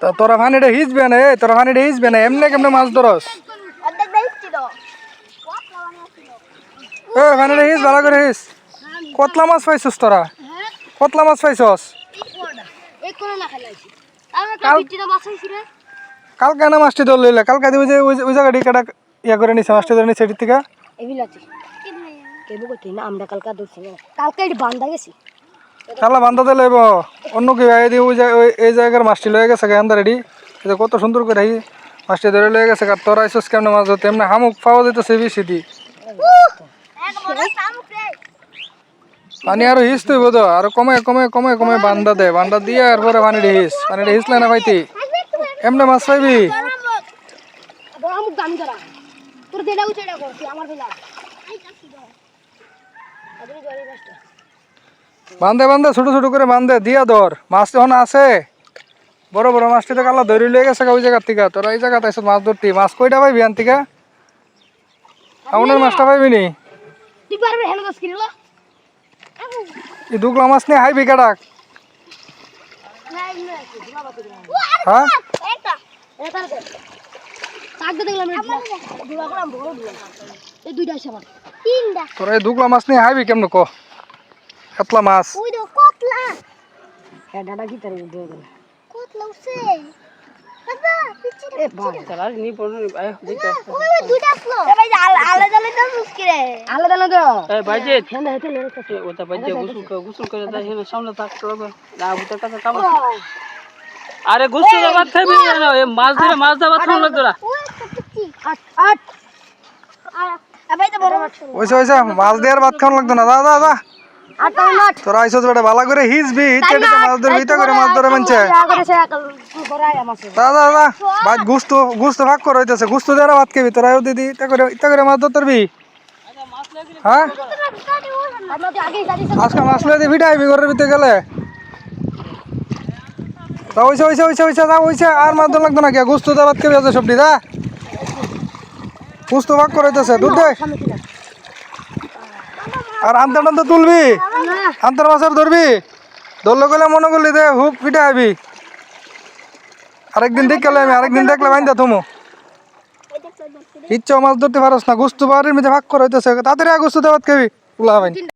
তা তোরা পানিটা হিজবে না, তোরা পানিটা হিজবে না, এমনি কেমনে মাছ ধরস? এ পানিটা হিজ ভালো করে হিজ কতলা মাছ পাইছস তোরা? কতলা মাছ পাইছস? কাল- কালকে না মাছটি ধর লইলে কালকে দিবে যে ওই- ওই জায়গাটি কাটা ইয়া করে নিছে, মাছটি ধরে নিছে, এটির থেকে? কেবো করতে না, আমরা কালকা ধরছি কালকে এটি বান্ধা গেছি। কালা বান্ধা দিলে লইব। অন্য কি ভাই দিয়ে ওই এই জায়গার মাছটি লয়ে গেছে গান রেডি এটা কত সুন্দর করে এই মাছটি ধরে লয়ে গেছে আর তোরা আইসস কেমনে মাছ ধরতে? এমনি হামুক পাওয়া যেতেছে বেশি দি। পানি আরও হিস তুই বোধ আর কমে কমে কমে কমে বান্ধা দে। বান্ধা দিয়ে আর পরে পানিটা হিস। পানিটা হিসলে না পাইতি। এমনি মাছ পাইবি? আমার বান্ধে বান্ধে ছোট ছোট করে বান্ধে দিয়া ধর। মাছ যখন আছে বড় বড় মাছটি তো কালা ধরি লয়ে গেছে ওই জায়গার থেকে। তোরা এই জায়গাতে আইসত মাছ ধরতি। মাছ কইটা পাইবি আন থেকে আমাদের মাছটা পাইবি নি? এই দুগলা মাছ নিয়ে হাইবি কাটাক হ্যাঁ? এই দুইটা আছে আমার। তিনটা। তোরা এই দুগলা মাছ নিয়ে হাইবি কেমন ক? এতলা মাছ। ওই তো কতলা। হ্যাঁ দাদা কি তারে দিয়ে গেল কতলা উঠছে। বাবা পিছনে এ বাবা চালা নি পড়ো আয় দেখো ওই ওই দুইটা আসলো। এ ভাই আলাদা আলাদা মুশকিল আলাদা আলাদা। এই বাইজে হ্যাঁ। হেতে লেরে কাছে ওটা বাইজে গোসল করে করে যাই হেন সামনে থাক না কাছে কাম আরে গোসল না এ মাছ ধরে মাছ ধরে ভাত খাওয়া লাগতো না। আট আট। আ ভাই মাছ। দেওয়ার ভাত খাওয়ান লাগতো না। দা দা দা আট আট তোরা আইসত বেটা ভালো করে হিজবি হিচে মাছ ধরবি করে মাছ ধরে মানছে। করে সে বড়াই আমার দা দা দা ভাত গুস্ত গুস্ত ভাগ করে হইতেছে। গুস্ত দেওয়ার ভাত খাবি তোরা দিদি করে ইতা করে মাছ ধরতে পারবি? হ্যাঁ? তো আজকে মাছ লয়ে ভিটা আইবি ঘরের ভিতরে গেলে। তা ওইসে ওইসে ওইসে ওইসে যা ওইসে আর মাছ ধর লাগতো না কে? গুস্ত দেওয়ার ভাত খাবি আছে সবটি দা গুস্ত ভাগ করে হইতেছে দুধ দে। আর আনতে টানতে তুলবি? আন্তর মাছের ধরবি? ধরলে গেলে মনে করলি দে হুপ পিঠা আইবি। আরেকদিন দেখলে আমি, আরেকদিন দেখলে বাইন্দা তুমো ইচ্ছা মাছ ধরতে পারস না, গুস্তু বাড়ির মধ্যে ভাগ করে হইতেছে। তাড়াতাড়ি গুস্তু দেওয়াত খাবি। উলা